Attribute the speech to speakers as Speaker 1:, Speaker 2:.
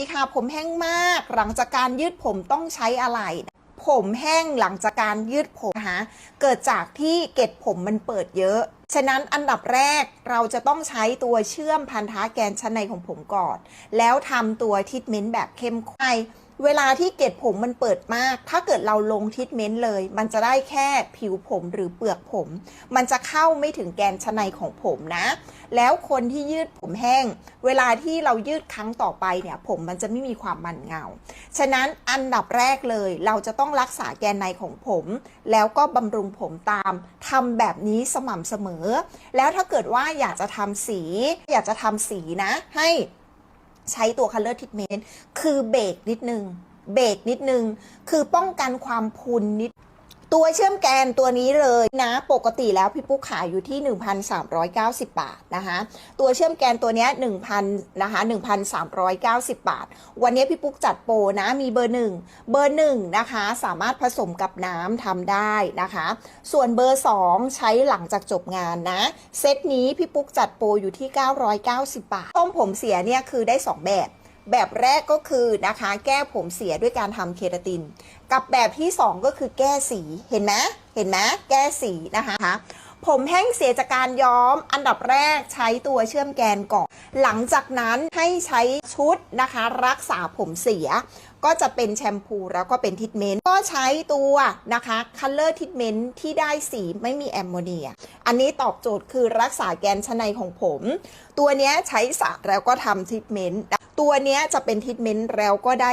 Speaker 1: ดีค่ะ ผมแห้งมาก หลังจากการยืดผมต้องใช้อะไร ผมแห้งหลังจากการยืดผมนะคะเกิดจากที่เกล็ดผมมันเปิดเยอะ ฉะนั้นอันดับแรกเราจะต้องใช้ตัวเชื่อมพันธะแกนชั้นในของผมก่อน แล้วทำตัวทิทเมนต์แบบเข้มข้น เวลาที่เกล็ดผมมันเปิดมาก ถ้าเกิดเราลงทิทเมนต์เลย มันจะได้แค่ผิวผมหรือเปลือกผม มันจะเข้าไม่ถึงแกนชั้นในของผมนะ แล้วคนที่ยืดผมแห้ง เวลาที่เรายืดครั้งต่อไปเนี่ย ผมมันจะไม่มีความมันเงา ฉะนั้นอันดับแรกเลย เราจะต้องรักษาแกนในของผม แล้วก็บำรุงผมตามทำแบบนี้สม่ำเสมอ แล้วถ้าเกิดว่าอยากจะทำสี อยากจะทำสีนะ ให้ ใช้ตัว color treatment คือเบรกนิดนึง เบรกนิดนึง คือป้องกันความพุนนิด ตัวเชื่อมแกนตัวนี้เลยนะปกติแล้วพี่ปุ๊กขายอยู่ที่ 1,390 บาทนะคะตัวเชื่อมแกนตัวนี้1,000นะคะ1,390 บาท วันนี้พี่ปุ๊กจัดโปรนะมีเบอร์หนึ่งเบอร์หนึ่งนะคะสามารถผสมกับน้ำทำได้นะคะ ส่วนเบอร์ 2 ใช้หลังจากจบงานนะเซตนี้พี่ปุ๊กจัดโปรอยู่ที่ 990 บาทต้มผมเสียเนี่ยคือได้ 2 แบบ แบบแรกก็คือนะคะแก้ผมเสียด้วยการทำเคราติน กับแบบที่ 2 ก็คือแก้สีเห็นไหมเห็นไหมแก้สีนะคะผมแห้งเสียจากการย้อม อันดับแรกใช้ตัวเชื่อมแกนก่อน หลังจากนั้นให้ใช้ชุดนะคะ รักษาผมเสีย ก็จะเป็นแชมพูแล้วก็เป็นทิทเมนต์ ก็ใช้ตัวนะคะ color treatment ที่ได้สีไม่มีแอมโมเนีย อันนี้ตอบโจทย์คือรักษาแกนชั้นในของผม ตัวนี้ใช้สระแล้วก็ทำทิทเมนต์ ตัวเนี้ยจะเป็นทิทเมนต์แล้วก็ได้